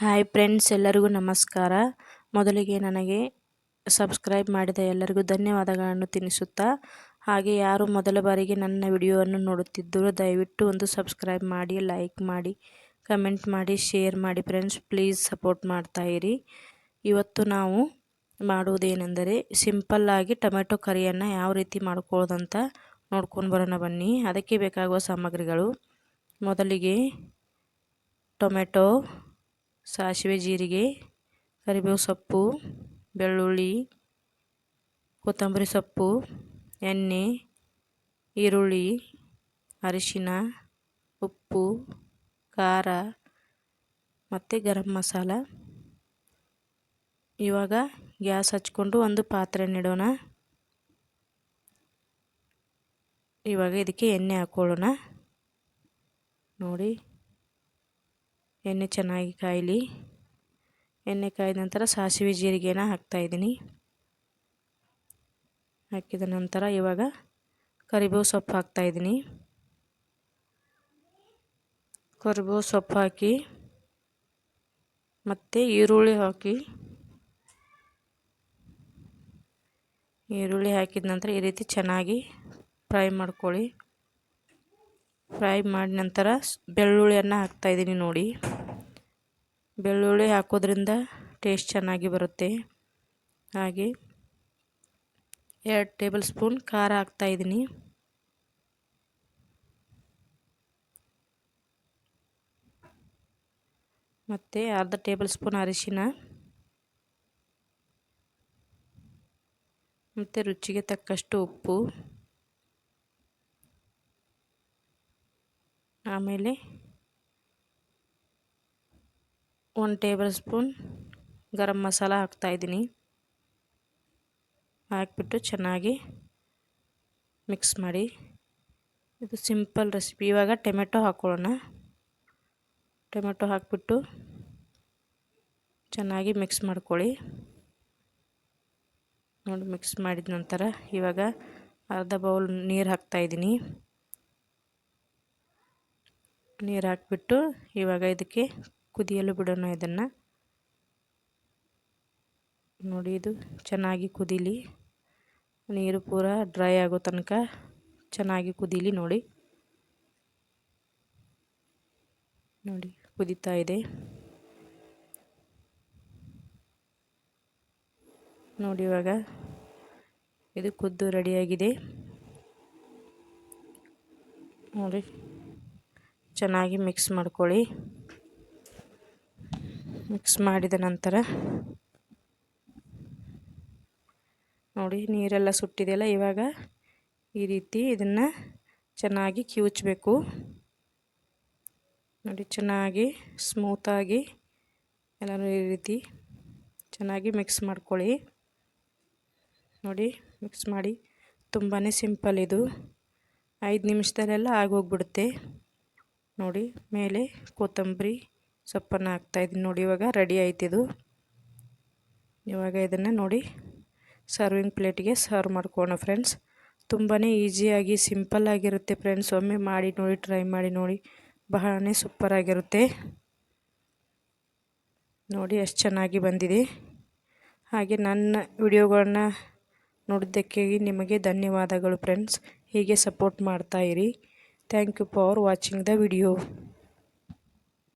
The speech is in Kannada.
ಹಾಯ್ ಫ್ರೆಂಡ್ಸ್ ಎಲ್ಲರಿಗೂ ನಮಸ್ಕಾರ. ಮೊದಲಿಗೆ ನನಗೆ ಸಬ್ಸ್ಕ್ರೈಬ್ ಮಾಡಿದ ಎಲ್ಲರಿಗೂ ಧನ್ಯವಾದಗಳನ್ನು ತಿನ್ನಿಸುತ್ತಾ ಹಾಗೆ ಯಾರು ಮೊದಲ ಬಾರಿಗೆ ನನ್ನ ವಿಡಿಯೋವನ್ನು ನೋಡುತ್ತಿದ್ದರೂ ದಯವಿಟ್ಟು ಒಂದು ಸಬ್ಸ್ಕ್ರೈಬ್ ಮಾಡಿ ಲೈಕ್ ಮಾಡಿ ಕಮೆಂಟ್ ಮಾಡಿ ಶೇರ್ ಮಾಡಿ ಫ್ರೆಂಡ್ಸ್ ಪ್ಲೀಸ್ ಸಪೋರ್ಟ್ ಮಾಡ್ತಾಯಿರಿ ಇವತ್ತು ನಾವು ಮಾಡುವುದೇನೆಂದರೆ ಸಿಂಪಲ್ಲಾಗಿ ಟೊಮೆಟೊ ಕರಿಯನ್ನು ಯಾವ ರೀತಿ ಮಾಡ್ಕೊಳ್ಳೋದಂತ ನೋಡ್ಕೊಂಡು ಬರೋಣ ಬನ್ನಿ. ಅದಕ್ಕೆ ಬೇಕಾಗುವ ಸಾಮಗ್ರಿಗಳು. ಮೊದಲಿಗೆ ಟೊಮೆಟೊ ಸಾಸಿವೆ ಜೀರಿಗೆ, ಕರಿಬೇವು ಸೊಪ್ಪು, ಬೆಳ್ಳುಳ್ಳಿ, ಕೊತ್ತಂಬರಿ ಸೊಪ್ಪು, ಎಣ್ಣೆ, ಈರುಳ್ಳಿ, ಅರಿಶಿನ, ಉಪ್ಪು, ಖಾರ ಮತ್ತು ಗರಂ ಮಸಾಲ. ಇವಾಗ ಗ್ಯಾಸ್ ಹಚ್ಕೊಂಡು ಒಂದು ಪಾತ್ರೆ ನೆಡೋಣ ಇವಾಗ ಇದಕ್ಕೆ ಎಣ್ಣೆ ಹಾಕ್ಕೊಳ್ಳೋಣ ನೋಡಿ. ಎಣ್ಣೆ ಚೆನ್ನಾಗಿ ಕಾಯಲಿ. ಎಣ್ಣೆ ಕಾಯ್ದ ನಂತರ ಸಾಸಿವೆ ಜೀರಿಗೆನ ಹಾಕ್ತಾಯಿದ್ದೀನಿ ಹಾಕಿದ ನಂತರ ಇವಾಗ ಕರಿಬೇವು ಸೊಪ್ಪು ಹಾಕ್ತಾಯಿದ್ದೀನಿ ಕರಿಬೇವು ಸೊಪ್ಪು ಹಾಕಿ ಮತ್ತು ಈರುಳ್ಳಿ ಹಾಕಿ. ಈರುಳ್ಳಿ ಹಾಕಿದ ನಂತರ ಈ ರೀತಿ ಚೆನ್ನಾಗಿ ಫ್ರೈ ಮಾಡ್ಕೊಳ್ಳಿ. ಫ್ರೈ ಮಾಡಿದ ನಂತರ ಬೆಳ್ಳುಳ್ಳಿಯನ್ನು ಹಾಕ್ತಾಯಿದ್ದೀನಿ ನೋಡಿ. ಬೆಳ್ಳುಳ್ಳಿ ಹಾಕೋದ್ರಿಂದ ಟೇಸ್ಟ್ ಚೆನ್ನಾಗಿ ಬರುತ್ತೆ. ಹಾಗೆ ಎರಡು ಟೇಬಲ್ ಸ್ಪೂನ್ ಖಾರ ಹಾಕ್ತಾಯಿದ್ದೀನಿ ಮತ್ತು ಅರ್ಧ ಟೇಬಲ್ ಸ್ಪೂನ್ ಅರಿಶಿನ. ಮತ್ತು ರುಚಿಗೆ ತಕ್ಕಷ್ಟು ಉಪ್ಪು. ಆಮೇಲೆ ಒಂದು ಟೇಬಲ್ ಸ್ಪೂನ್ ಗರಂ ಮಸಾಲ ಹಾಕ್ತಾಯಿದ್ದೀನಿ ಹಾಕಿಬಿಟ್ಟು ಚೆನ್ನಾಗಿ ಮಿಕ್ಸ್ ಮಾಡಿ. ಇದು ಸಿಂಪಲ್ ರೆಸಿಪಿ. ಇವಾಗ ಟೊಮೆಟೊ ಹಾಕ್ಕೊಳ್ಳೋಣ ಟೊಮೆಟೊ ಹಾಕಿಬಿಟ್ಟು ಚೆನ್ನಾಗಿ ಮಿಕ್ಸ್ ಮಾಡ್ಕೊಳ್ಳಿ. ನೋಡಿ, ಮಿಕ್ಸ್ ಮಾಡಿದ ನಂತರ ಇವಾಗ ಅರ್ಧ ಬೌಲ್ ನೀರು ಹಾಕ್ತಾಯಿದ್ದೀನಿ ನೀರು ಹಾಕಿಬಿಟ್ಟು ಇವಾಗ ಇದಕ್ಕೆ ಕುದಿಯಲು ಬಿಡೋಣ ಇದನ್ನು. ನೋಡಿ ಇದು ಚೆನ್ನಾಗಿ ಕುದೀಲಿ. ನೀರು ಪೂರ ಡ್ರೈ ಆಗೋ ತನಕ ಚೆನ್ನಾಗಿ ಕುದೀಲಿ ನೋಡಿ. ನೋಡಿ ಕುದೀತಾ ಇದೆ. ನೋಡಿ ಇವಾಗ ಇದು ಕುದ್ದು ರೆಡಿಯಾಗಿದೆ. ನೋಡಿ ಚೆನ್ನಾಗಿ ಮಿಕ್ಸ್ ಮಾಡ್ಕೊಳ್ಳಿ. ಮಿಕ್ಸ್ ಮಾಡಿದ ನಂತರ ನೋಡಿ ನೀರೆಲ್ಲ ಸುಟ್ಟಿದೆಯಲ್ಲ, ಇವಾಗ ಈ ರೀತಿ ಇದನ್ನು ಚೆನ್ನಾಗಿ ಕಿವುಚಬೇಕು. ನೋಡಿ ಚೆನ್ನಾಗಿ ಸ್ಮೂತಾಗಿ ಎಲ್ಲರೂ ಈ ರೀತಿ ಚೆನ್ನಾಗಿ ಮಿಕ್ಸ್ ಮಾಡ್ಕೊಳ್ಳಿ. ನೋಡಿ ಮಿಕ್ಸ್ ಮಾಡಿ ತುಂಬಾ ಸಿಂಪಲ್ ಇದು. ಐದು ನಿಮಿಷದಲ್ಲೆಲ್ಲ ಆಗೋಗ್ಬಿಡುತ್ತೆ. ನೋಡಿ, ಮೇಲೆ ಕೊತ್ತಂಬರಿ ಸೊಪ್ಪನ್ನು ಹಾಕ್ತಾಯಿದ್ದೀನಿ ನೋಡಿ, ಇವಾಗ ರೆಡಿ ಆಯ್ತಿದು ಇವಾಗ ಇದನ್ನು ನೋಡಿ ಸರ್ವಿಂಗ್ ಪ್ಲೇಟಿಗೆ ಸರ್ವ್ ಮಾಡ್ಕೋಣ ಫ್ರೆಂಡ್ಸ್. ತುಂಬಾ ಈಸಿಯಾಗಿ ಸಿಂಪಲ್ಲಾಗಿರುತ್ತೆ ಫ್ರೆಂಡ್ಸ್. ಒಮ್ಮೆ ಮಾಡಿ ನೋಡಿ, ಟ್ರೈ ಮಾಡಿ ನೋಡಿ. ಬಹಳನೇ ಸೂಪರ್ ಆಗಿರುತ್ತೆ. ನೋಡಿ, ಎಷ್ಟು ಚೆನ್ನಾಗಿ ಬಂದಿದೆ. ಹಾಗೆ ನನ್ನ ವಿಡಿಯೋಗಳನ್ನ ನೋಡಿದ್ದಕ್ಕೆ ನಿಮಗೆ ಧನ್ಯವಾದಗಳು ಫ್ರೆಂಡ್ಸ್. ಹೀಗೆ support ಮಾಡ್ತಾಯಿರಿ thank you for watching the video.